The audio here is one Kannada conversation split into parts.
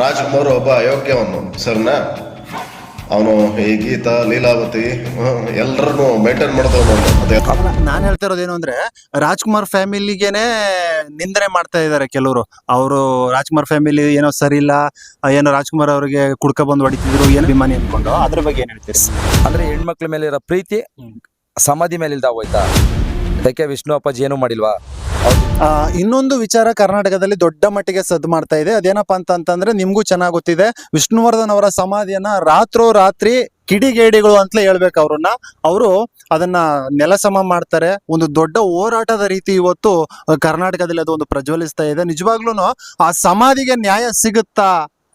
ರಾಜ್ಕುಮಾರ್ ಒಬ್ಬ ಅಯೋಗ್ಯವನು ಸರ್ನಾ ಅವನು ಈ ಗೀತ ಲೀಲಾವತಿ ಎಲ್ಲರನ್ನು ಮೇಂಟೈನ್ ಮಾಡ್ದವನು ನಾನು ಹೇಳ್ತಾ ಇರೋದೇನು ಅಂದ್ರೆ ರಾಜ್ಕುಮಾರ್ ಫ್ಯಾಮಿಲಿಗೆನೆ ನಿಂದನೆ ಮಾಡ್ತಾ ಇದ್ದಾರೆ ಕೆಲವರು. ಅವರು ರಾಜ್ಕುಮಾರ್ ಫ್ಯಾಮಿಲಿ ಏನೋ ಸರಿ ಇಲ್ಲ ಏನೋ ರಾಜ್ಕುಮಾರ್ ಅವರಿಗೆ ಕುಡ್ಕ ಬಂದು ಹೊಡಿತಿದ್ರು ಏನು ಅಭಿಮಾನಿ ಅನ್ಕೊಂಡು ಅದ್ರ ಬಗ್ಗೆ ಏನ್ ಹೇಳ್ತೀರಿ? ಅಂದ್ರೆ ಹೆಣ್ಮಕ್ಳ ಮೇಲೆ ಇರೋ ಪ್ರೀತಿ ಸಮಾಧಿ ಮೇಲೆ ಇಲ್ದ ಹೋಯ್ತಾ? ಅದಕ್ಕೆ ವಿಷ್ಣು ಅಪ್ಪಾಜಿ ಏನು ಮಾಡಿಲ್ವಾ? ಇನ್ನೊಂದು ವಿಚಾರ ಕರ್ನಾಟಕದಲ್ಲಿ ದೊಡ್ಡ ಮಟ್ಟಿಗೆ ಸದ್ದು ಮಾಡ್ತಾ ಇದೆ. ಅದೇನಪ್ಪ ಅಂತ ಅಂತಂದ್ರೆ ನಿಮ್ಗೂ ಚೆನ್ನಾಗಿ ಗೊತ್ತಿದೆ. ವಿಷ್ಣುವರ್ಧನ್ ಅವರ ಸಮಾಧಿಯನ್ನ ರಾತ್ರೋ ರಾತ್ರಿ ಕಿಡಿಗೇಡಿಗಳು ಅಂತಲೇ ಹೇಳ್ಬೇಕು ಅವ್ರನ್ನ. ಅವರು ಅದನ್ನ ನೆಲಸಮ ಮಾಡ್ತಾರೆ. ಒಂದು ದೊಡ್ಡ ಹೋರಾಟದ ರೀತಿ ಇವತ್ತು ಕರ್ನಾಟಕದಲ್ಲಿ ಅದು ಒಂದು ಪ್ರಜ್ವಲಿಸ್ತಾ ಇದೆ. ನಿಜವಾಗ್ಲೂ ಆ ಸಮಾಧಿಗೆ ನ್ಯಾಯ ಸಿಗುತ್ತಾ,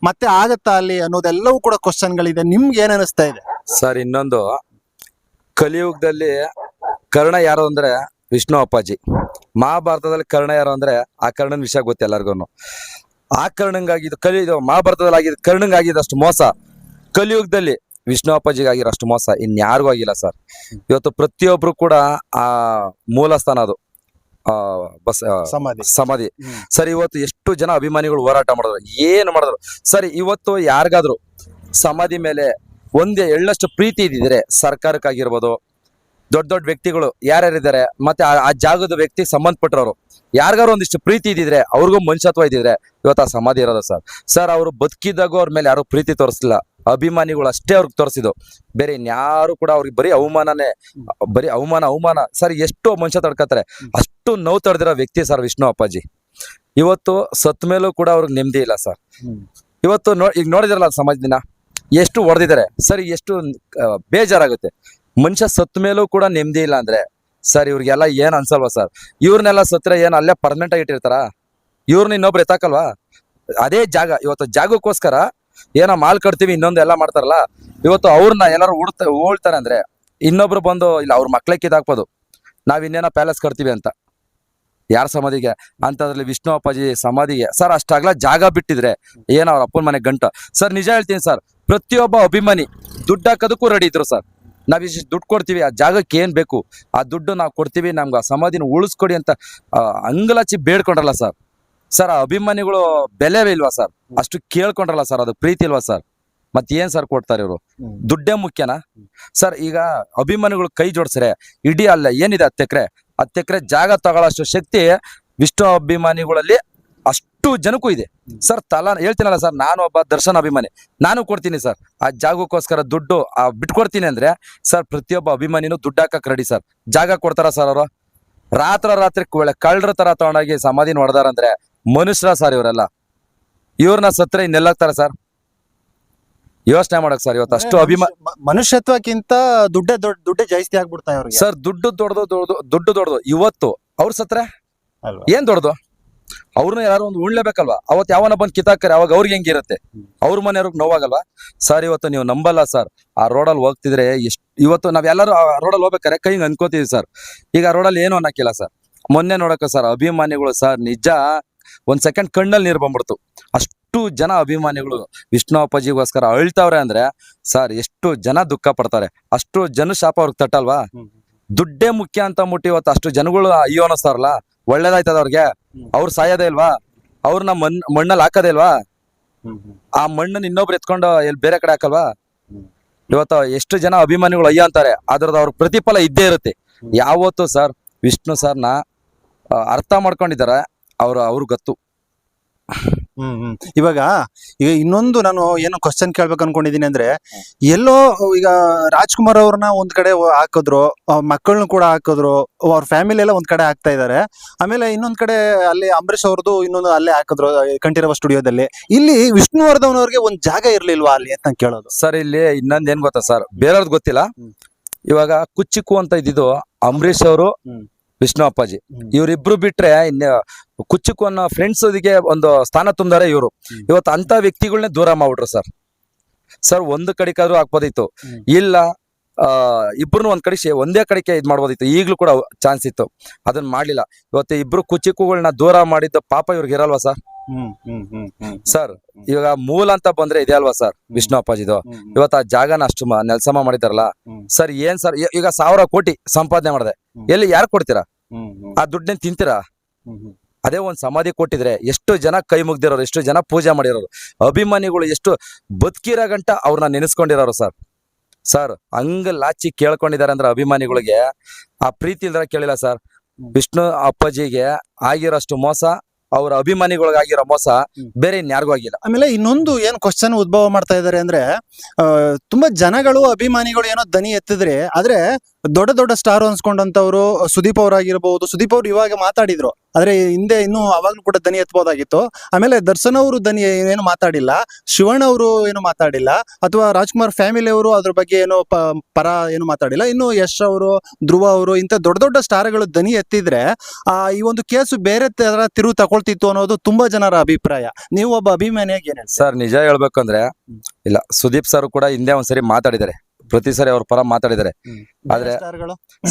ಮತ್ತೆ ಆಗತ್ತಾ ಅಲ್ಲಿ ಅನ್ನೋದೆಲ್ಲವೂ ಕೂಡ ಕ್ವಶನ್ಗಳಿದೆ ನಿಮ್ಗೆ ಏನ್ ಅನಿಸ್ತಾ ಇದೆ? ಸರ್, ಇನ್ನೊಂದು ಕಲಿಯುಗದಲ್ಲಿ ಕರ್ಣ ಯಾರು ಅಂದ್ರೆ ವಿಷ್ಣು ಅಪ್ಪಾಜಿ. ಮಹಾಭಾರತದಲ್ಲಿ ಕರ್ಣ ಯಾರು ಅಂದ್ರೆ ಆ ಕರ್ಣನ ವಿಷಯ ಗೊತ್ತು ಎಲ್ಲರಿಗೂ ಆ ಕರ್ಣಂಗಾಗಿದ್ದು ಕಲಿ ಇದು ಮಹಾಭಾರತದಲ್ಲಿ ಆಗಿದ್ದು ಕರ್ಣಂಗಾಗಿದ್ದಷ್ಟು ಮೋಸ. ಕಲಿಯುಗದಲ್ಲಿ ವಿಷ್ಣು ಅಪ್ಪಾಜಿಗಾಗಿರೋ ಆಗಿರೋಷ್ಟು ಮೋಸ. ಇನ್ಯಾರಿಗೂ ಆಗಿಲ್ಲ ಸರ್. ಇವತ್ತು ಪ್ರತಿಯೊಬ್ರು ಕೂಡ ಆ ಮೂಲ ಸ್ಥಾನ ಅದು. ಆ ಬಸ್ ಸಮಾಧಿ. ಸಮಾಧಿ. ಸರ್ ಇವತ್ತು ಎಷ್ಟು ಜನ ಅಭಿಮಾನಿಗಳು ಹೋರಾಟ ಮಾಡಿದ್ರು? ಏನು ಮಾಡಿದ್ರು? ಸರಿ ಇವತ್ತು ಯಾರಿಗಾದ್ರು ಸಮಾಧಿ ಮೇಲೆ ಒಂದೇ ಎಳ್ಳಷ್ಟು ಪ್ರೀತಿ ಇದ್ದಿದ್ರೆ ಸರ್ಕಾರಕ್ಕಾಗಿರ್ಬೋದು ದೊಡ್ಡ ದೊಡ್ಡ ವ್ಯಕ್ತಿಗಳು ಯಾರ್ಯಾರಿದ್ದಾರೆ, ಮತ್ತೆ ಆ- ಜಾಗದ ವ್ಯಕ್ತಿ ಸಂಬಂಧಪಟ್ಟವರು. ಯಾರಿಗಾರು ಒಂದಿಷ್ಟು ಪ್ರೀತಿ ಇದ್ದಿದ್ರೆ ಅವ್ರಿಗೂ ಮನುಷ್ಯತ್ವ ಇದ್ದಿದ್ರೆ ಇವತ್ತು ಆ ಸಮಾಧಿ ಇರೋದು ಸರ್. ಸರ್, ಅವರು ಬದುಕಿದಾಗೂ ಅವ್ರ ಮೇಲೆ ಯಾರು ಪ್ರೀತಿ ತೋರಿಸಲಿಲ್ಲ. ಅಭಿಮಾನಿಗಳು ಅಷ್ಟೇ ಅವ್ರಿಗೆ ತೋರಿಸಿದ್ದು. ಬೇರೆ ಇನ್ಯಾರು ಕೂಡ ಅವ್ರಿಗೆ ಬರೀ ಅವಮಾನನೇ, ಬರೀ ಅವಮಾನ ಅವಮಾನ. ಸರ್, ಎಷ್ಟೋ ಮನುಷ್ಯ ತಡ್ಕತಾರೆ ಅಷ್ಟು ನೋವು ತಡೆದಿರೋ ವ್ಯಕ್ತಿ ಸರ್ ವಿಷ್ಣು ಅಪ್ಪಾಜಿ. ಇವತ್ತು ಸತ್ ಮೇಲೂ ಕೂಡ ಅವ್ರಿಗೆ ನೆಮ್ಮದಿ ಇಲ್ಲ ಸರ್. ಇವತ್ತು ನೋ, ಈಗ ನೋಡಿದ್ರಲ್ಲ ಸಮಾಜ ದಿನ, ಎಷ್ಟು ಹೊಡೆದಿದ್ದಾರೆ ಸರ್, ಎಷ್ಟು ಬೇಜಾರಾಗುತ್ತೆ. ಮನುಷ್ಯ ಸತ್ ಮೇಲೂ ಕೂಡ ನೆಮ್ಮದಿ ಇಲ್ಲ ಅಂದ್ರೆ, ಸರ್ ಇವ್ರಿಗೆಲ್ಲ ಏನ್ ಅನ್ಸಲ್ವಾ ಸರ್? ಇವ್ರನ್ನೆಲ್ಲ ಸತ್ರ ಏನ್ ಅಲ್ಲೇ ಪರ್ಮನೆಂಟ್ ಆಗಿ ಇಟ್ಟಿರ್ತಾರ? ಇವ್ರನ್ನ ಇನ್ನೊಬ್ರು ಎತ್ತಾಕಲ್ವಾ? ಅದೇ ಜಾಗ, ಇವತ್ತು ಜಾಗಕ್ಕೋಸ್ಕರ ಏನೋ ಮಾಲ್ ಕಟ್ತೀವಿ, ಇನ್ನೊಂದು ಎಲ್ಲ ಮಾಡ್ತಾರಲ್ಲ, ಇವತ್ತು ಅವ್ರನ್ನ ಎಲ್ಲರೂ ಉಡ್ತ ಓಳ್ತಾರೆ ಅಂದ್ರೆ ಇನ್ನೊಬ್ರು ಬಂದು, ಇಲ್ಲ ಅವ್ರ ಮಕ್ಳಕ್ಕೆ ಇದಾಕ್ಬೋದು ನಾವ್ ಇನ್ನೇನೋ ಪ್ಯಾಲೇಸ್ ಕಟ್ತೀವಿ ಅಂತ. ಯಾರ ಸಮಾಧಿಗೆ? ಅಂತದ್ರಲ್ಲಿ ವಿಷ್ಣು ಅಪ್ಪಾಜಿ ಸಮಾಧಿಗೆ. ಸರ್, ಅಷ್ಟಾಗ್ಲ ಜಾಗ ಬಿಟ್ಟಿದ್ರೆ ಏನೋ ಅವ್ರ ಅಪ್ಪನ ಮನೆ ಗಂಟ? ಸರ್, ನಿಜ ಹೇಳ್ತೀನಿ ಸರ್, ಪ್ರತಿಯೊಬ್ಬ ಅಭಿಮಾನಿ ದುಡ್ಡು ಹಾಕೋದಕ್ಕೂ ರೆಡಿ ಇದ್ರು ಸರ್. ನಾವ್ ಇಷ್ಟು ದುಡ್ಡು ಕೊಡ್ತೀವಿ ಆ ಜಾಗಕ್ಕೆ ಏನು ಬೇಕು ಆ ದುಡ್ಡು ನಾವು ಕೊಡ್ತೀವಿ ನಮ್ಗೆ ಆ ಸಮಾಧಿನ ಉಳಿಸ್ಕೊಡಿ ಅಂತ ಅಂಗಲಚಿ ಬೇಡ್ಕೊಂಡ್ರಲ್ಲ ಸರ್. ಸರ್ ಆ ಅಭಿಮಾನಿಗಳು ಬೆಲೆವೇ ಇಲ್ವಾ ಸರ್? ಅಷ್ಟು ಕೇಳ್ಕೊಂಡ್ರಲ್ಲ ಸರ್ ಅದು ಪ್ರೀತಿ ಇಲ್ವಾ ಸರ್? ಮತ್ತೆ ಏನ್ ಸರ್ ಕೊಡ್ತಾರೆ ಇವರು? ದುಡ್ಡೇ ಮುಖ್ಯನಾ? ಸರ್ ಈಗ ಅಭಿಮಾನಿಗಳು ಕೈ ಜೋಡಿಸ್ರೆ ಇಡೀ ಅಲ್ಲ ಏನಿದೆ ಹತ್ತೆಕ್ರೆ? ಹತ್ತೆಕ್ರೆ ಜಾಗ ತಗೊಳ್ಳೋಷ್ಟು ಶಕ್ತಿ ವಿಷ್ಣು ಅಭಿಮಾನಿಗಳಲ್ಲಿ ಅಷ್ಟು ಜನಕ್ಕೂ ಇದೆ. ಸರ್ ತಲಾ ಹೇಳ್ತೀನಲ್ಲ ಸರ್ ನಾನು ಒಬ್ಬ ದರ್ಶನ್ ಅಭಿಮಾನಿ ನಾನು ಕೊಡ್ತೀನಿ ಸರ್. ಆ ಜಾಗಕ್ಕೋಸ್ಕರ ದುಡ್ಡು ಆ ಬಿಟ್ಕೊಡ್ತೀನಿ ಅಂದ್ರೆ ಸರ್ ಪ್ರತಿಯೊಬ್ಬ ಅಭಿಮಾನಿನೂ ದುಡ್ಡು ಹಾಕಕ್ ರೆಡಿ ಸರ್. ಜಾಗ ಕೊಡ್ತಾರ ಸರ್ ಅವರು? ರಾತ್ರ ರಾತ್ರಿ ಒಳ್ಳೆ ಕಳ್ಳರ ತರ ತಗೊಂಡೋಗಿ ಸಮಾಧಿನ ಹೊಡೆದಾರಂದ್ರೆ ಮನುಷ್ಯರ ಸರ್ ಇವರೆಲ್ಲ. ಇವ್ರನ್ನ ಸತ್ರ ಇನ್ನೆಲ್ಲ ಹಾಕ್ತಾರ ಸರ್? ಯೋಚನೆ ಮಾಡಕ್ ಸರ್ ಇವತ್ತು ಅಷ್ಟು ಅಭಿಮಾನ ಮನುಷ್ಯತ್ವಕ್ಕಿಂತ ದುಡ್ಡೇ ದೊಡ್ಡ ದುಡ್ಡೇ ಜಾಸ್ತಿ ಆಗ್ಬಿಡ್ತಾ ಸರ್ ದುಡ್ಡು ದೊಡ್ಡದು ದೊಡ್ಡದು ದುಡ್ಡು ದೊಡ್ಡದು. ಇವತ್ತು ಅವ್ರ ಸತ್ರ? ಏನ್ ದೊಡ್ಡದು? ಅವ್ರನ್ನ ಯಾರು ಒಂದು ಉಣ್ಲೇಬೇಕಲ್ವಾ? ಅವತ್ತು ಯಾವನ ಬಂದ್ ಕಿತ್ತಾಕರೆ ಅವಾಗ ಅವ್ರಿಗೆ ಹೆಂಗಿರುತ್ತೆ ಅವ್ರ ಮನೆಯವ್ರಿಗೆ ನೋವಾಗಲ್ವಾ? ಸರ್, ಇವತ್ತು ನೀವು ನಂಬಲ್ಲ ಸರ್. ಆ ರೋಡಲ್ಲಿ ಹೋಗ್ತಿದ್ರೆ ಎಷ್ಟು, ಇವತ್ತು ನಾವೆಲ್ಲರೂ ಆ ರೋಡಲ್ಲಿ ಹೋಗ್ಬೇಕಾರೆ ಕೈ ಹಿಂಗ್ ಅನ್ಕೋತೀವಿ ಸರ್. ಈಗ ಆ ರೋಡಲ್ಲಿ ಏನು ಅನ್ನಕ್ಕಿಲ್ಲ ಸರ್. ಮೊನ್ನೆ ನೋಡಕ್ಕೆ ಸರ್, ಅಭಿಮಾನಿಗಳು ಸರ್, ನಿಜ ಒಂದ್ ಸೆಕೆಂಡ್ ಕಣ್ಣಲ್ಲಿ ನೀರು ಬಂದ್ಬಿಡ್ತು. ಅಷ್ಟು ಜನ ಅಭಿಮಾನಿಗಳು ವಿಷ್ಣು ಅಪ್ಪಾಜಿಗೋಸ್ಕರ ಅಳ್ತಾವ್ರೆ ಅಂದ್ರೆ, ಸರ್, ಎಷ್ಟು ಜನ ದುಃಖ ಪಡ್ತಾರೆ. ಅಷ್ಟು ಜನ ಶಾಪ ಅವ್ರಿಗೆ ತಟ್ಟಲ್ವಾ? ದುಡ್ಡೇ ಮುಖ್ಯ ಅಂತ ಮುಟ್ಟಿ ಇವತ್ತು ಅಷ್ಟು ಜನಗಳು ಅಯ್ಯೋ ಅನ್ನಿಸ್ತಾರಲ್ಲ? ಒಳ್ಳೇದಾಯ್ತದ ಅವ್ರಿಗೆ? ಅವ್ರು ಸಾಯೋದೇ ಇಲ್ವಾ? ಅವ್ರನ್ನ ಮಣ್ ಮಣ್ಣಲ್ಲಿ ಹಾಕೋದೇ ಇಲ್ವಾ? ಆ ಮಣ್ಣನ್ನ ಇನ್ನೊಬ್ರು ಎತ್ಕೊಂಡು ಎಲ್ಲಿ ಬೇರೆ ಕಡೆ ಹಾಕಲ್ವಾ? ಇವತ್ತು ಎಷ್ಟು ಜನ ಅಭಿಮಾನಿಗಳು ಅಯ್ಯ ಅಂತಾರೆ ಅದ್ರದ್ದು ಅವ್ರ ಪ್ರತಿಫಲ ಇದ್ದೇ ಇರುತ್ತೆ. ಯಾವತ್ತು ಸರ್ ವಿಷ್ಣು ಸರ್ನ ಅರ್ಥ ಮಾಡ್ಕೊಂಡಿದ್ದಾರೆ ಅವರು ಅವ್ರಿಗೆ ಗೊತ್ತು. ಹ್ಮ್ ಹ್ಮ್. ಇವಾಗ ಈಗ ಇನ್ನೊಂದು ನಾನು ಏನೋ ಕ್ವಶನ್ ಕೇಳ್ಬೇಕು ಅನ್ಕೊಂಡಿದೀನಿ ಅಂದ್ರೆ ಎಲ್ಲೋ ಈಗ ರಾಜ್ಕುಮಾರ್ ಅವ್ರನ್ನ ಒಂದ್ ಕಡೆ ಹಾಕಿದ್ರು ಮಕ್ಕಳನ್ನ ಕೂಡ ಹಾಕಿದ್ರು ಅವ್ರ ಫ್ಯಾಮಿಲಿ ಎಲ್ಲ ಒಂದ್ ಕಡೆ ಹಾಕ್ತಾ ಇದಾರೆ. ಆಮೇಲೆ ಇನ್ನೊಂದ್ ಕಡೆ ಅಲ್ಲಿ ಅಂಬರೀಶ್ ಅವ್ರದ್ದು ಇನ್ನೊಂದು ಅಲ್ಲೇ ಹಾಕಿದ್ರು ಕಂಠೀರವ ಸ್ಟುಡಿಯೋದಲ್ಲಿ ಇಲ್ಲಿ ವಿಷ್ಣುವರ್ಧನ್ ಅವ್ರಿಗೆ ಒಂದ್ ಜಾಗ ಇರ್ಲಿಲ್ವಾ ಅಲ್ಲಿ ಅಂತ ಕೇಳೋದು? ಸರ್ ಇಲ್ಲಿ ಇನ್ನೊಂದ್ ಏನ್ ಗೊತ್ತಾ ಸರ್? ಬೇರೆಯವ್ರದ್ದು ಗೊತ್ತಿಲ್ಲ. ಇವಾಗ ಕುಚ್ಚಿಕ್ಕು ಅಂತ ಇದ್ದಿದ್ದು ಅಂಬರೀಶ್ ಅವರು ಹ್ಮ್. ವಿಷ್ಣು ಅಪ್ಪಾಜಿ ಇವರಿಬ್ರು ಬಿಟ್ರೆ ಇನ್ನ ಕುಚ್ಚುಕು ಅನ್ನೋ ಫ್ರೆಂಡ್ಸ್ ಇದಕ್ಕೆ ಒಂದು ಸ್ಥಾನ ತುಂಬಿದಾರೆ ಇವರು. ಇವತ್ತು ಅಂತ ವ್ಯಕ್ತಿಗಳನ್ನೇ ದೂರ ಮಾಡ್ಬಿಟ್ರು ಸರ್. ಸರ್ ಒಂದು ಕಡೆಗಾದ್ರೂ ಹಾಕ್ಬೋದಿತ್ತು ಇಲ್ಲ ಇಬ್ರು ಒಂದ್ ಕಡೆ ಒಂದೇ ಕಡೆಗೆ ಇದ್ ಮಾಡ್ಬೋದಿತ್ತು. ಈಗ್ಲೂ ಕೂಡ ಚಾನ್ಸ್ ಇತ್ತು. ಅದನ್ನ ಮಾಡ್ಲಿಲ್ಲ. ಇವತ್ತು ಇಬ್ರು ಕುಚಿಕುಗಳನ್ನ ದೂರ ಮಾಡಿದ್ದು ಪಾಪ ಇವ್ರಿಗೆ ಇರಲ್ವಾ ಸರ್? ಸರ್ ಇವಾಗ ಮೂಲ ಅಂತ ಬಂದ್ರೆ ಇದೆ ಅಲ್ವಾ ಸರ್? ವಿಷ್ಣು ಅಪ್ಪಾಜಿದು. ಇವತ್ತ ಆ ಜಾಗನ ಅಷ್ಟು ನೆಲಸಮ ಮಾಡಿದಾರಲ್ಲ ಸರ್ ಏನ್ ಸರ್ ಈಗ ಸಾವಿರ ಕೋಟಿ ಸಂಪಾದನೆ ಮಾಡಿದೆ. ಎಲ್ಲಿ ಯಾರು ಕೊಡ್ತೀರಾ? ಆ ದುಡ್ಡನ್ನ ತಿಂತೀರಾ? ಅದೇ ಒಂದು ಸಮಾಧಿ ಕೊಟ್ಟಿದ್ರೆ ಎಷ್ಟು ಜನ ಕೈ ಮುಗ್ದಿರೋರು ಎಷ್ಟು ಜನ ಪೂಜೆ ಮಾಡಿರೋರು ಅಭಿಮಾನಿಗಳು ಎಷ್ಟು ಬದುಕಿರೋ ಗಂಟ ಅವ್ರನ್ನ ನೆನೆಸ್ಕೊಂಡಿರೋರು ಸರ್. ಸರ್ ಹಂಗ ಲಾಚಿ ಕೇಳ್ಕೊಂಡಿದ್ದಾರೆ ಅಂದ್ರೆ ಅಭಿಮಾನಿಗಳಿಗೆ ಆ ಪ್ರೀತಿ ಇಲ್ದ್ರ ಕೇಳಿಲ್ಲ ಸರ್. ವಿಷ್ಣು ಅಪ್ಪಾಜಿಗೆ ಆಗಿರೋಷ್ಟು ಮೋಸ ಅವ್ರ ಅಭಿಮಾನಿಗಳಿಗಾಗಿರೋ ಮೋಸ ಬೇರೆ ಇನ್ಯಾರಿಗೂ ಆಗಿಲ್ಲ. ಆಮೇಲೆ ಇನ್ನೊಂದು ಏನ್ ಕ್ವಶನ್ ಉದ್ಭವ ಮಾಡ್ತಾ ಇದಾರೆ ಅಂದ್ರೆ ಆ, ತುಂಬಾ ಜನಗಳು ಅಭಿಮಾನಿಗಳು ಏನೋ ದನಿ ಎತ್ತಿದ್ರೆ ಆದ್ರೆ ದೊಡ್ಡ ದೊಡ್ಡ ಸ್ಟಾರ್ ಅನ್ಸ್ಕೊಂಡಂತವ್ರು ಸುದೀಪ್ ಅವರಾಗಿರ್ಬಹುದು ಸುದೀಪ್ ಅವ್ರು ಇವಾಗ ಮಾತಾಡಿದ್ರು. ಆದ್ರೆ ಹಿಂದೆ ಇನ್ನೂ ಅವಾಗ್ಲೂ ಕೂಡ ದನಿ ಎತ್ಬೋದಾಗಿತ್ತು. ಆಮೇಲೆ ದರ್ಶನ್ ಅವರು ದನಿ ಏನು ಮಾತಾಡಿಲ್ಲ, ಶಿವಣ್ಣ ಅವರು ಏನು ಮಾತಾಡಿಲ್ಲ, ಅಥವಾ ರಾಜ್ಕುಮಾರ್ ಫ್ಯಾಮಿಲಿ ಅವರು ಅದ್ರ ಬಗ್ಗೆ ಏನು ಪರ ಏನು ಮಾತಾಡಿಲ್ಲ. ಇನ್ನು ಯಶ್ ಅವರು, ಧ್ರುವ ಅವರು ಇಂಥ ದೊಡ್ಡ ದೊಡ್ಡ ಸ್ಟಾರ್ಗಳು ದನಿ ಎತ್ತಿದ್ರೆ, ಆ, ಈ ಒಂದು ಕೇಸು ಬೇರೆ ತರ ತಿರುವು ತಗೊಳ್ತಿತ್ತು ಅನ್ನೋದು ತುಂಬಾ ಜನರ ಅಭಿಪ್ರಾಯ. ನೀವು ಒಬ್ಬ ಅಭಿಮಾನಿಯಾಗಿ ಏನೇನು ಸರ್, ನಿಜ ಹೇಳ್ಬೇಕಂದ್ರೆ, ಇಲ್ಲ, ಸುದೀಪ್ ಸರ್ ಕೂಡ ಹಿಂದೆ ಒಂದ್ಸರಿ ಮಾತಾಡಿದ್ದಾರೆ. ಪ್ರತಿ ಸಾರಿ ಅವ್ರ ಪರ ಮಾತಾಡಿದ್ದಾರೆ. ಆದ್ರೆ-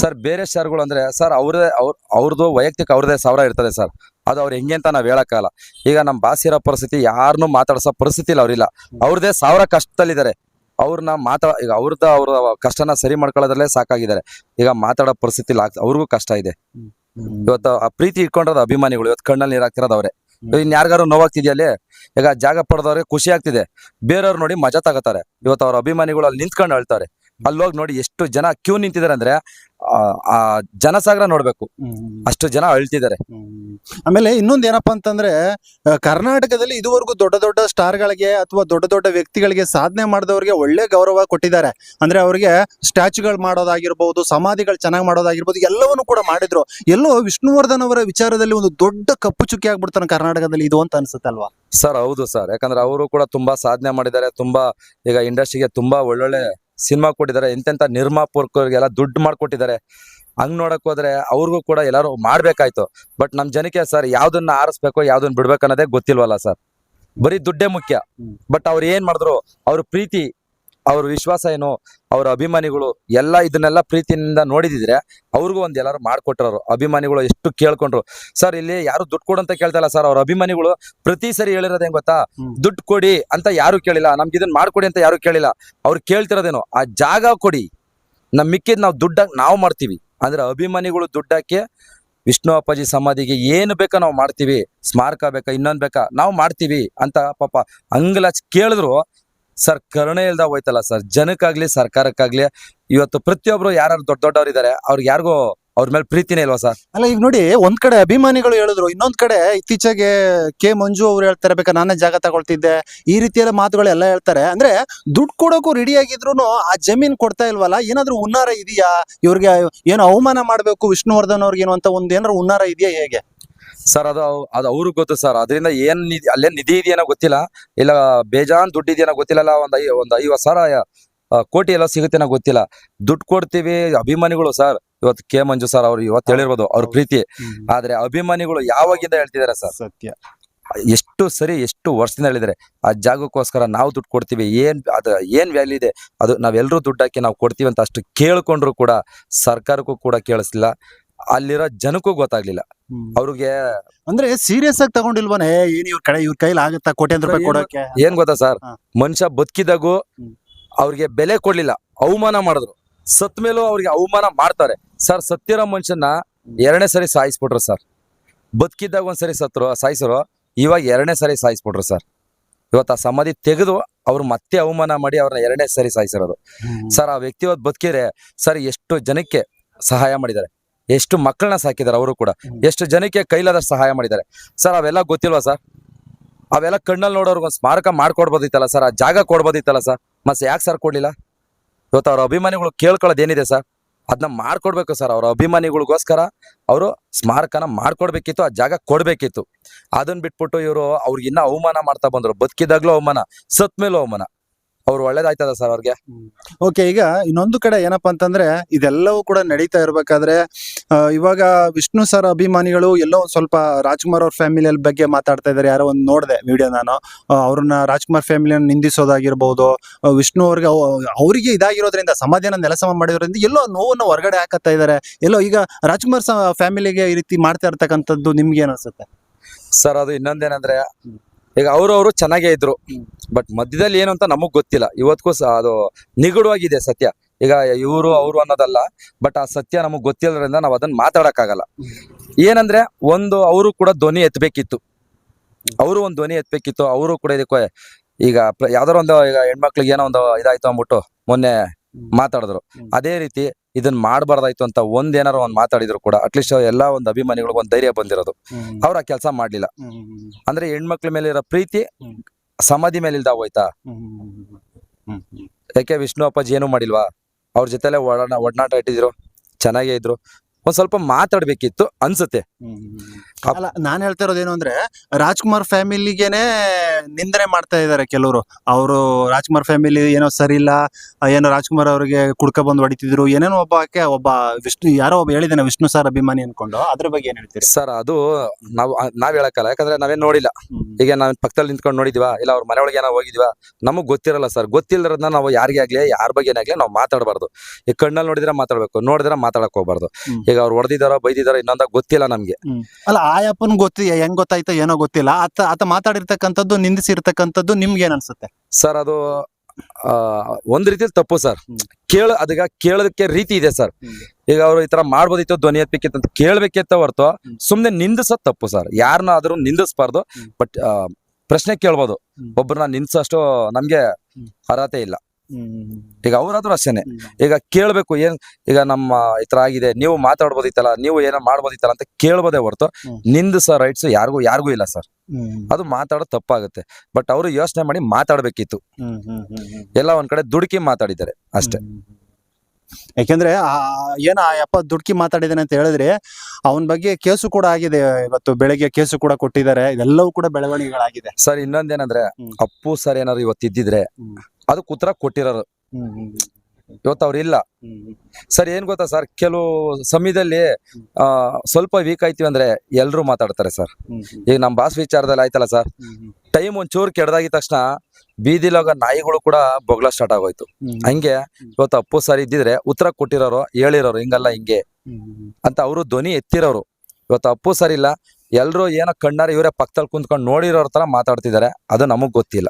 ಸರ್ ಬೇರೆ ಸ್ಟಾರ್ಗಳು ಅಂದ್ರೆ ಸರ್ ಅವ್ರದೇ ಅವ್ರ ಅವ್ರದ್ದು ವೈಯಕ್ತಿಕ ಅವ್ರದೇ ಸಾವಿರ ಇರ್ತದೆ ಸರ್. ಅದು ಅವ್ರು ಹೆಂಗೆ ಅಂತ ನಾವ್ ಹೇಳಕ್ಕಾಗಲ್ಲ ಈಗ ನಮ್ ಬಾಸ್ ಇರೋ ಪರಿಸ್ಥಿತಿ ಯಾರನ್ನೂ ಮಾತಾಡ್ಸೋ ಪರಿಸ್ಥಿತಿ ಇಲ್ಲ ಅವ್ರಿಲ್ಲ. ಅವ್ರದೇ ಸಾವಿರ ಕಷ್ಟದಲ್ಲಿದ್ದಾರೆ. ಅವ್ರನ್ನ ಮಾತಾಡ ಈಗ ಅವ್ರದ್ದು ಅವ್ರ ಕಷ್ಟನ ಸರಿ ಮಾಡ್ಕೊಳ್ಳೋದ್ರಲ್ಲೇ ಸಾಕಾಗಿದ್ದಾರೆ. ಈಗ ಮಾತಾಡೋ ಪರಿಸ್ಥಿತಿ ಅವ್ರಿಗೂ ಕಷ್ಟ ಇದೆ. ಇವತ್ತು ಆ ಪ್ರೀತಿ ಇಟ್ಕೊಂಡಿರೋದು ಅಭಿಮಾನಿಗಳು ಇವತ್ತು ಕಣ್ಣಲ್ಲಿ ನೀರ್ ಹಾಕ್ತಿರೋದು ಅವ್ರೆ. ಇನ್ ಯಾರಿಗಾರು ನೋವಾಗ್ತಿದ್ಯಲ್ಲಿ, ಈಗ ಜಾಗ ಪಡೆದವ್ರಿಗೆ ಖುಷಿ ಆಗ್ತಿದೆ. ಬೇರೆಯವ್ರು ನೋಡಿ ಮಜಾ ತಗೋತಾರೆ. ಇವತ್ತು ಅವ್ರ ಅಭಿಮಾನಿಗಳು ಅಲ್ಲಿ ನಿಂತ್ಕೊಂಡು ಅಳ್ತಾರೆ. ಅಲ್ಲಿ ಹೋಗಿ ನೋಡಿ ಎಷ್ಟು ಜನ ಕ್ಯೂ ನಿಂತಿದ್ದಾರೆ ಅಂದ್ರೆ ಆ, ಜನಸಾಗರ ನೋಡ್ಬೇಕು. ಅಷ್ಟು ಜನ ಅಳ್ತಿದ್ದಾರೆ. ಆಮೇಲೆ ಇನ್ನೊಂದ್ ಏನಪ್ಪಾ ಅಂತಂದ್ರೆ ಆ, ಕರ್ನಾಟಕದಲ್ಲಿ ಇದುವರೆಗೂ ದೊಡ್ಡ ದೊಡ್ಡ ಸ್ಟಾರ್ಗಳಿಗೆ ಅಥವಾ ದೊಡ್ಡ ದೊಡ್ಡ ವ್ಯಕ್ತಿಗಳಿಗೆ ಸಾಧನೆ ಮಾಡಿದವರಿಗೆ ಒಳ್ಳೆ ಗೌರವ ಕೊಟ್ಟಿದ್ದಾರೆ. ಅಂದ್ರೆ ಅವರಿಗೆ ಸ್ಟ್ಯಾಚುಗಳು ಮಾಡೋದಾಗಿರ್ಬಹುದು ಸಮಾಧಿಗಳು ಚೆನ್ನಾಗಿ ಮಾಡೋದಾಗಿರ್ಬೋದು ಎಲ್ಲವನ್ನು ಕೂಡ ಮಾಡಿದ್ರು. ಎಲ್ಲೋ ವಿಷ್ಣುವರ್ಧನ್ ಅವರ ವಿಚಾರದಲ್ಲಿ ಒಂದು ದೊಡ್ಡ ಕಪ್ಪು ಚುಕ್ಕಿ ಆಗ್ಬಿಡ್ತಾನೆ ಕರ್ನಾಟಕದಲ್ಲಿ ಇದು ಅಂತ ಅನ್ಸುತ್ತಲ್ವಾ? ಸರ್ ಹೌದು ಸರ್. ಯಾಕಂದ್ರೆ ಅವರು ಕೂಡ ತುಂಬಾ ಸಾಧನೆ ಮಾಡಿದ್ದಾರೆ. ತುಂಬಾ ಈಗ ಇಂಡಸ್ಟ್ರಿಗೆ ತುಂಬಾ ಒಳ್ಳೊಳ್ಳೆ ಸಿನಿಮಾ ಕೊಟ್ಟಿದ್ದಾರೆ ಎಂತೆಂತ ನಿರ್ಮಾಪಕರಿಗೆಲ್ಲ ದುಡ್ಡು ಮಾಡಿಕೊಟ್ಟಿದ್ದಾರೆ. ಹಂಗ್ ನೋಡಕ್ ಹೋದ್ರೆ ಅವ್ರಿಗೂ ಕೂಡ ಎಲ್ಲರೂ ಮಾಡ್ಬೇಕಾಯ್ತು. ಬಟ್ ನಮ್ ಜನಕ್ಕೆ ಸರ್ ಯಾವ್ದನ್ನ ಆರಿಸ್ಬೇಕು ಯಾವ್ದನ್ನ ಬಿಡ್ಬೇಕು ಅನ್ನೋದೇ ಗೊತ್ತಿಲ್ವಲ್ಲ ಸರ್. ಬರೀ ದುಡ್ಡೇ ಮುಖ್ಯ. ಬಟ್ ಅವ್ರು ಏನ್ ಮಾಡಿದ್ರು ಅವ್ರ ಪ್ರೀತಿ ಅವ್ರ ವಿಶ್ವಾಸ ಏನು ಅವರ ಅಭಿಮಾನಿಗಳು ಎಲ್ಲ ಇದನ್ನೆಲ್ಲ ಪ್ರೀತಿಯಿಂದ ನೋಡಿದಿದ್ರೆ ಅವ್ರಿಗೂ ಒಂದು ಎಲ್ಲಾರು ಮಾಡ್ಕೊಟ್ರವ್ರು. ಅಭಿಮಾನಿಗಳು ಎಷ್ಟು ಕೇಳ್ಕೊಂಡ್ರು. ಸರ್ ಇಲ್ಲಿ ಯಾರು ದುಡ್ಡು ಕೊಡು ಅಂತ ಕೇಳ್ತಾರಲ್ಲ ಸರ್ ಅವ್ರ ಅಭಿಮಾನಿಗಳು ಪ್ರತಿ ಸರಿ ಹೇಳಿರೋದು ಹೆಂಗ್ ಗೊತ್ತಾ. ದುಡ್ಡು ಕೊಡಿ ಅಂತ ಯಾರು ಕೇಳಿಲ್ಲ ನಮ್ಗೆ ಇದನ್ನ ಮಾಡ್ಕೊಡಿ ಅಂತ ಯಾರು ಕೇಳಿಲ್ಲ. ಅವ್ರು ಕೇಳ್ತಿರೋದೇನು ಆ ಜಾಗ ಕೊಡಿ. ನಮ್ ಮಿಕ್ಕಿದ್ ನಾವು ದುಡ್ಡಾಗಿ ನಾವು ಮಾಡ್ತೀವಿ. ಅಂದ್ರೆ ಅಭಿಮಾನಿಗಳು ದುಡ್ಡಕ್ಕೆ ವಿಷ್ಣು ಅಪ್ಪಾಜಿ ಸಮಾಧಿಗೆ ಏನು ಬೇಕಾ ನಾವು ಮಾಡ್ತೀವಿ. ಸ್ಮಾರಕ ಬೇಕಾ ಇನ್ನೊಂದು ಬೇಕಾ ನಾವು ಮಾಡ್ತೀವಿ. ಅಂತ ಪಾಪ ಹಂಗ್ಲಾಚ್ ಕೇಳಿದ್ರು. ಸರ್, ಕರುಣೆ ಇಲ್ದ ಹೋಯ್ತಲ್ಲ ಸರ್. ಜನಕ್ಕಾಗ್ಲಿ, ಸರ್ಕಾರಕ್ಕಾಗ್ಲಿ, ಇವತ್ತು ಪ್ರತಿಯೊಬ್ರು ಯಾರು ದೊಡ್ಡ ದೊಡ್ಡವ್ರು ಇದಾರೆ ಅವ್ರಿಗೆ ಯಾರಿಗೂ ಅವ್ರ ಮೇಲೆ ಪ್ರೀತಿನೇ ಇಲ್ವಾ ಸರ್? ಅಲ್ಲ, ಈಗ ನೋಡಿ, ಒಂದ್ ಕಡೆ ಅಭಿಮಾನಿಗಳು ಹೇಳಿದ್ರು, ಇನ್ನೊಂದ್ ಕಡೆ ಇತ್ತೀಚೆಗೆ ಕೆ ಮಂಜು ಅವ್ರು ಹೇಳ್ತಾರೆ, ಬೇಕಾ, ನಾನೇ ಜಾಗ ತಗೊಳ್ತಿದ್ದೆ. ಈ ರೀತಿಯ ಮಾತುಗಳೆಲ್ಲ ಹೇಳ್ತಾರೆ. ಅಂದ್ರೆ ದುಡ್ಡು ಕೊಡೋಕು ರೆಡಿ ಆಗಿದ್ರು ಆ ಜಮೀನ್ ಕೊಡ್ತಾ ಇಲ್ವಲ್ಲ, ಏನಾದ್ರೂ ಉನ್ನಾರ ಇದೆಯಾ? ಇವ್ರಿಗೆ ಏನು ಅವಮಾನ ಮಾಡ್ಬೇಕು ವಿಷ್ಣುವರ್ಧನ್ ಅವ್ರಿಗೆ ಏನು ಅಂತ ಒಂದ್ ಏನಾದ್ರು ಉನ್ನಾರ ಇದೆಯಾ ಹೇಗೆ? ಸರ್ ಅದು ಅದು ಅವ್ರಿಗೆ ಗೊತ್ತು ಸರ್. ಅದರಿಂದ ಏನ್ ನಿಧಿ ಅಲ್ಲೇ ನಿಧಿ ಇದೆಯೇನೋ ಗೊತ್ತಿಲ್ಲ. ಇಲ್ಲ ಬೇಜಾನ್ ದುಡ್ಡು ಇದೆಯೇನೋ ಗೊತ್ತಿಲ್ಲ ಇಲ್ಲ ಒಂದ್ ಐ ಒಂದ್ ಐವತ್ ಸಾವಿರ ಕೋಟಿ ಎಲ್ಲ ಸಿಗುತ್ತೇನೋ ಗೊತ್ತಿಲ್ಲ. ದುಡ್ಡು ಕೊಡ್ತೀವಿ ಅಭಿಮಾನಿಗಳು ಸರ್. ಇವತ್ತು ಕೆ ಮಂಜು ಸರ್ ಅವ್ರು ಇವತ್ತು ಹೇಳಿರ್ಬೋದು ಅವ್ರ ಪ್ರೀತಿ. ಆದ್ರೆ ಅಭಿಮಾನಿಗಳು ಯಾವಾಗಿಂದ ಹೇಳ್ತಿದಾರೆ ಸರ್? ಸತ್ಯ. ಎಷ್ಟು ಸರಿ ಎಷ್ಟು ವರ್ಷದಿಂದ ಹೇಳಿದರೆ ಆ ಜಾಗಕ್ಕೋಸ್ಕರ ನಾವು ದುಡ್ಡು ಕೊಡ್ತೀವಿ ಏನ್ ಅದು ಏನ್ ವ್ಯಾಲ್ಯೂ ಇದೆ ಅದು ನಾವೆಲ್ಲರೂ ದುಡ್ಡು ಹಾಕಿ ನಾವು ಕೊಡ್ತೀವಿ ಅಂತ ಅಷ್ಟು ಕೇಳ್ಕೊಂಡ್ರು ಕೂಡ ಸರ್ಕಾರಕ್ಕೂ ಕೂಡ ಕೇಳಿಸ್ಲಿಲ್ಲ. ಅಲ್ಲಿರೋ ಜನಕ್ಕೂ ಗೊತ್ತಾಗ್ಲಿಲ್ಲ. ಅವ್ರಿಗೆ ಅಂದ್ರೆ ಸೀರಿಯಸ್ ಆಗಿ ತಗೊಂಡಿಲ್ವನೇ? ಏನ್ ಇವ್ರ ಕಡೆ ಇವ್ರ ಕೈಲಿ ಆಗುತ್ತಾ ಕೋಟ್ಯಾಂತರ ರೂಪಾಯಿ ಕೊಡೋಕೆ? ಏನ್ ಗೊತ್ತಾ ಸರ್. ಮನುಷ್ಯ ಬದುಕಿದಾಗೂ ಅವ್ರಿಗೆ ಬೆಲೆ ಕೊಡ್ಲಿಲ್ಲ. ಅವಮಾನ ಮಾಡಿದ್ರು. ಸತ್ ಮೇಲೂ ಅವ್ರಿಗೆ ಅವಮಾನ ಮಾಡ್ತಾರೆ. ಸರ್ ಸತ್ತಿರೋ ಮನುಷ್ಯನ ಎರಡನೇ ಸರಿ ಸಾಯಿಸ್ಬಿಟ್ರು ಸರ್. ಬದುಕಿದ್ದಾಗ ಒಂದ್ಸರಿ ಸತ್ರು ಸಾಯಿಸರು ಇವಾಗ ಎರಡನೇ ಸರಿ ಸಾಯಿಸ್ಬಿಟ್ರು ಸರ್. ಇವತ್ತು ಆ ಸಮಾಧಿ ತೆಗೆದು ಅವ್ರು ಮತ್ತೆ ಅವಮಾನ ಮಾಡಿ ಅವ್ರನ್ನ ಎರಡನೇ ಸರಿ ಸಾಯಿಸಿರೋದು. ಸರ್ ಆ ವ್ಯಕ್ತಿ ಇವತ್ತು ಬದುಕಿದ್ರೆ ಸರ್ ಎಷ್ಟು ಜನಕ್ಕೆ ಸಹಾಯ ಮಾಡಿದ್ದಾರೆ? ಎಷ್ಟು ಮಕ್ಕಳನ್ನ ಸಾಕಿದ್ದಾರೆ ಅವರು ಕೂಡ. ಎಷ್ಟು ಜನಕ್ಕೆ ಕೈಲಾದ ಸಹಾಯ ಮಾಡಿದ್ದಾರೆ. ಸರ್ ಅವೆಲ್ಲ ಗೊತ್ತಿಲ್ವಾ ಸರ್? ಅವೆಲ್ಲ ಕಣ್ಣಲ್ಲಿ ನೋಡೋರ್ಗೊಂದು ಸ್ಮಾರಕ ಮಾಡ್ಕೊಡ್ಬೋದಿತ್ತಲ್ಲ ಸರ್? ಆ ಜಾಗ ಕೊಡ್ಬೋದಿತ್ತಲ್ಲ ಸರ್? ಮತ್ತೆ ಯಾಕೆ ಸರ್ ಕೊಡಲಿಲ್ಲ? ಇವತ್ತು ಅವ್ರ ಅಭಿಮಾನಿಗಳು ಕೇಳ್ಕೊಳ್ಳೋದೇನಿದೆ ಸರ್? ಅದನ್ನ ಮಾಡ್ಕೊಡ್ಬೇಕು ಸರ್ ಅವ್ರ ಅಭಿಮಾನಿಗಳಿಗೋಸ್ಕರ ಅವರು ಸ್ಮಾರಕನ ಮಾಡ್ಕೊಡ್ಬೇಕಿತ್ತು ಆ ಜಾಗ ಕೊಡ್ಬೇಕಿತ್ತು. ಅದನ್ನ ಬಿಟ್ಬಿಟ್ಟು ಇವರು ಅವ್ರಿಗಿನ್ನ ಅವಮಾನ ಮಾಡ್ತಾ ಬಂದರು. ಬದುಕಿದಾಗ್ಲೂ ಅವಮಾನ ಸತ್ ಮೇಲೂ ಅವಮಾನ. ಅವ್ರು ಒಳ್ಳೇದಾಯ್ತದ ಸರ್ ಅವ್ರಿಗೆ. ಓಕೆ ಈಗ ಇನ್ನೊಂದು ಕಡೆ ಏನಪ್ಪಾ ಅಂತಂದ್ರೆ ಇದೆಲ್ಲವೂ ಕೂಡ ನಡೀತಾ ಇರ್ಬೇಕಾದ್ರೆ ಆ, ಇವಾಗ ವಿಷ್ಣು ಸರ್ ಅಭಿಮಾನಿಗಳು ಎಲ್ಲೋ ಒಂದ್ ಸ್ವಲ್ಪ ರಾಜ್ಕುಮಾರ್ ಅವ್ರ ಫ್ಯಾಮಿಲಿಯ ಬಗ್ಗೆ ಮಾತಾಡ್ತಾ ಇದಾರೆ ಯಾರೋ ಒಂದು ನೋಡಿದೆ ವಿಡಿಯೋ ನಾನು. ಆ, ಅವ್ರನ್ನ ರಾಜ್ಕುಮಾರ್ ಫ್ಯಾಮಿಲಿಯನ್ನು ನಿಂದಿಸೋದಾಗಿರ್ಬೋದು ಆ, ವಿಷ್ಣು ಅವ್ರಿಗೆ ಅವ್- ಅವರಿಗೆ ಇದಾಗಿರೋದ್ರಿಂದ ಸಮಾಧಾನ ನೆಲಸಮ ಮಾಡಿರೋದ್ರಿಂದ ಎಲ್ಲೋ ನೋವನ್ನು ಹೊರಗಡೆ ಹಾಕತ್ತಾ ಇದಾರೆ. ಎಲ್ಲೋ ಈಗ ರಾಜ್ಕುಮಾರ್ ಫ್ಯಾಮಿಲಿಗೆ ಈ ರೀತಿ ಮಾಡ್ತಾ ಇರ್ತಕ್ಕಂಥದ್ದು ನಿಮ್ಗೆ ಏನ್ ಅನ್ಸುತ್ತೆ? ಸರ್ ಅದು ಇನ್ನೊಂದೇನಂದ್ರೆ. ಈಗ ಅವರು ಚೆನ್ನಾಗೇ ಇದ್ರು. ಬಟ್ ಮಧ್ಯದಲ್ಲಿ ಏನು ಅಂತ ನಮಗ್ ಗೊತ್ತಿಲ್ಲ. ಇವತ್ತಿಗೂ ಅದು ನಿಗೂಢವಾಗಿದೆ ಸತ್ಯ. ಈಗ ಇವರು ಅವರು ಅನ್ನೋದಲ್ಲ ಬಟ್ ಆ ಸತ್ಯ ನಮಗ್ ಗೊತ್ತಿಲ್ಲದ್ರಿಂದ ನಾವು ಅದನ್ನ ಮಾತಾಡಕ್ಕಾಗಲ್ಲ. ಏನಂದ್ರೆ ಒಂದು ಅವರು ಕೂಡ ಧ್ವನಿ ಎತ್ತಬೇಕಿತ್ತು ಅವರು ಒಂದು ಧ್ವನಿ ಎತ್ತಬೇಕಿತ್ತು ಅವರು ಕೂಡ ಇದಕ್ಕೆ ಈಗ ಯಾವ್ದಾರ ಒಂದು ಈಗ ಹೆಣ್ಮಕ್ಳಿಗೆ ಏನೋ ಒಂದು ಇದಾಯ್ತು ಅಂದ್ಬಿಟ್ಟು ಮೊನ್ನೆ ಮಾತಾಡಿದ್ರು. ಅದೇ ರೀತಿ ಇದನ್ನ ಮಾಡಬಾರ್ದಾಯ್ತು ಅಂತ ಒಂದ್ ಏನಾರ ಒಂದ್ ಮಾತಾಡಿದ್ರು ಕೂಡ ಅಟ್ಲೀಸ್ಟ್ ಎಲ್ಲಾ ಒಂದು ಅಭಿಮಾನಿಗಳಿಗೆ ಒಂದ್ ಧೈರ್ಯ ಬಂದಿರೋದು. ಅವ್ರ ಆ ಕೆಲಸ ಮಾಡ್ಲಿಲ್ಲ. ಅಂದ್ರೆ ಹೆಣ್ಮಕ್ಳ ಮೇಲೆ ಇರೋ ಪ್ರೀತಿ. ಸಮಾಧಿ ಮೇಲೆ ಇಲ್ದ ಹೋಯ್ತಾ? ಯಾಕೆ ವಿಷ್ಣು ಅಪ್ಪಾಜಿ ಏನು ಮಾಡಿಲ್ವಾ? ಅವ್ರ ಜೊತೆಲೆ ಒಡನ ಒಡನಾಟ ಇಟ್ಟಿದ್ರು ಚೆನ್ನಾಗೇ ಇದ್ರು. ಒಂದ್ ಸ್ವಲ್ಪ ಮಾತಾಡ್ಬೇಕಿತ್ತು ಅನ್ಸುತ್ತೆ. ಅಲ್ಲ ನಾನ್ ಹೇಳ್ತಾ ಇರೋದೇನು ಅಂದ್ರೆ ರಾಜ್ಕುಮಾರ್ ಫ್ಯಾಮಿಲಿಗೆನೆ ನಿಂದನೆ ಮಾಡ್ತಾ ಇದಾರೆ ಕೆಲವರು. ಅವರು ರಾಜ್ಕುಮಾರ್ ಫ್ಯಾಮಿಲಿ ಏನೋ ಸರಿ ಇಲ್ಲ ಆ, ಏನೋ ರಾಜ್ಕುಮಾರ್ ಅವರಿಗೆ ಕುಡ್ಕ ಬಂದು ಹೊಡಿತಿದ್ರು ಏನೇನೋ ಒಬ್ಬ ಆಕೆ ಒಬ್ಬ ವಿಷ್ಣು ಯಾರೋ ಒಬ್ಬ ಹೇಳಿದಾನೆ ವಿಷ್ಣು ಸರ್ ಅಭಿಮಾನಿ ಅನ್ಕೊಂಡು. ಅದ್ರ ಬಗ್ಗೆ ಏನ್ ಹೇಳ್ತೀರಿ? ಸರ್ ಅದು ನಾವು ನಾವ್ ಹೇಳಕ್ಕಲ್ಲ ಯಾಕಂದ್ರೆ ನಾವೇನ್ ನೋಡಿಲ್ಲ. ಈಗ ನಾವ್ ಪಕ್ಕದಲ್ಲಿ ನಿಂತ್ಕೊಂಡು ನೋಡಿದ್ವಾ ಇಲ್ಲ ಅವ್ರ ಮನೆ ಒಳಗೆ ಏನೋ ಹೋಗಿದ್ವಾ ನಮಗ್ ಗೊತ್ತಿರಲ್ಲ ಸರ್. ಗೊತ್ತಿಲ್ಲದ್ರನ್ನ ನಾವು ಯಾರಿಗೆ ಆಗ್ಲಿ ಯಾರ ಬಗ್ಗೆ ಆಗ್ಲಿ ನಾವು ಮಾತಾಡಬಾರ್ದು. ಈ ಕಣ್ಣಲ್ಲಿ ನೋಡಿದ್ರೆ ಮಾತಾಡ್ಬೇಕು ನೋಡಿದ್ರೆ ಮಾತಾಡಕ್ ಹೋಗ್ಬಾರ್ದು. ಹ್ಮ್. ಈಗ ಅವ್ರು ಹೊಡೆದಿದಾರ ಬೈದಿದಾರ ಇನ್ನೊಂದ ಗೊತ್ತಿಲ್ಲ ನಮ್ಗೆ ಅಲ್ಲ ಆ ಅಪ್ಪನ್ ಗೊತ್ತಿ ಹೆಂಗ್ ಗೊತ್ತಾಯ್ತೋ ಏನೋ ಗೊತ್ತಿಲ್ಲ ಆತ ಆತ ಮಾತಾಡಿರ್ತಕ್ಕಂಥದ್ದು ನಿಂದಿಸಿರ್ತಕ್ಕಂಥದ್ದು ನಿಮ್ಗೆ ಏನ್ ಅನ್ಸುತ್ತೆ ಸರ್ ಅದು ಆ, ಒಂದ್ ರೀತಿಲಿ ತಪ್ಪು ಸರ್. ಕೇಳ ಅದೀಗ ಕೇಳೋದಕ್ಕೆ ರೀತಿ ಇದೆ ಸರ್ ಈಗ ಅವ್ರು ಈ ತರ ಮಾಡ್ಬೋದಿತ್ತು ಧ್ವನಿ ಎತ್ತಬೇಕಿತ್ತು ಅಂತ ಕೇಳ್ಬೇಕಿತ್ತ ಹೊರತು. ಸುಮ್ನೆ ನಿಂದಿಸೋದ್ ತಪ್ಪು ಸರ್ ಯಾರನ್ನಾದ್ರೂ ನಿಂದಿಸ್ಬಾರ್ದು ಹ್ಮ್. ಬಟ್ ಪ್ರಶ್ನೆ ಕೇಳ್ಬೋದು. ಒಬ್ಬರನ್ನ ನಿಂದಿಸೋಷ್ಟು ನಮ್ಗೆ. ಅರ್ಹತೆ ಇಲ್ಲ ಈಗ ಅವರಾದ್ರೂ ಅಷ್ಟೇನೆ. ಈಗ ಕೇಳ್ಬೇಕು ಏನ್ ಈಗ ನಮ್ಮ ಈ ತರ ಆಗಿದೆ ನೀವು ಮಾತಾಡ್ಬೋದಿತ್ತಲ್ಲ ನೀವು ಏನೋ ಮಾಡ್ಬೋದಿತ್ತಲ್ಲ ಅಂತ ಕೇಳ್ಬೋದೇ ಹೊರತು ನಿಂದ ಸರ್ ರೈಟ್ಸ್ ಯಾರಿಗೂ ಯಾರಿಗೂ ಇಲ್ಲ ಸರ್ ಅದು ಮಾತಾಡೋದು ತಪ್ಪಾಗುತ್ತೆ. ಬಟ್ ಅವರು ಯೋಚನೆ ಮಾಡಿ ಮಾತಾಡ್ಬೇಕಿತ್ತು. ಎಲ್ಲ ಒಂದ್ ಕಡೆ ದುಡುಕಿ ಮಾತಾಡಿದ್ದಾರೆ ಅಷ್ಟೇ. ಯಾಕೆಂದ್ರೆ ಏನ ಆ ಯಪ್ಪ ದುಡ್ಕಿ ಮಾತಾಡಿದಾನೆ ಅಂತ ಹೇಳಿದ್ರೆ ಅವನ ಬಗ್ಗೆ ಕೇಸು ಕೂಡ ಆಗಿದೆ ಇವತ್ತು ಬೆಳಗ್ಗೆ ಕೇಸು ಕೂಡ ಕೊಟ್ಟಿದ್ದಾರೆ ಇದೆಲ್ಲವೂ ಕೂಡ ಬೆಳವಣಿಗೆಗಳಾಗಿದೆ. ಸರ್ ಇನ್ನೊಂದೇನಂದ್ರೆ. ಅಪ್ಪು ಸರ್ ಏನಾದ್ರು ಇವತ್ತಿದ್ದಿದ್ರೆ. ಅದಕ್ಕೆ ಉತ್ತರ ಕೊಟ್ಟಿರೋರು. ಇವತ್ತು ಅವ್ರು ಇಲ್ಲ. ಸರ್ ಏನ್ ಗೊತ್ತಾ ಸರ್? ಕೆಲವು ಸಮಯದಲ್ಲಿ ಆ ಸ್ವಲ್ಪ ವೀಕ್ ಆಯ್ತೀವಿ ಅಂದ್ರೆ ಎಲ್ರು ಮಾತಾಡ್ತಾರೆ ಸರ್. ಈಗ ನಮ್ ಬಾಸ್ ವಿಚಾರದಲ್ಲಿ ಆಯ್ತಲ್ಲ ಸರ್? ಟೈಮ್ ಒಂಚೂರು ಕೆಡ್ದಾಗಿದ ತಕ್ಷಣ ಬೀದಿಲಾಗ ನಾಯಿಗಳು ಕೂಡ ಬೊಗ್ಲ ಸ್ಟಾರ್ಟ್ ಆಗೋಯ್ತು. ಹಂಗೆ ಇವತ್ತು ಅಪ್ಪು ಸರ್ ಇದ್ದಿದ್ರೆ ಉತ್ತರ ಕೊಟ್ಟಿರೋರು ಹೇಳಿರೋರು ಹಿಂಗಲ್ಲ ಹಿಂಗೆ ಅಂತ ಅವರು ಧ್ವನಿ ಎತ್ತಿರೋರು. ಇವತ್ತು ಅಪ್ಪು ಸರ್ ಇಲ್ಲ ಎಲ್ರು ಏನೋ ಕಣ್ಣಾರ ಇವರೇ ಪಕ್ಕದಲ್ಲಿ ಕುಂತ್ಕೊಂಡು ನೋಡಿರೋರ ತರ ಮಾತಾಡ್ತಿದ್ದಾರೆ. ಅದು ನಮಗ್ ಗೊತ್ತಿಲ್ಲ.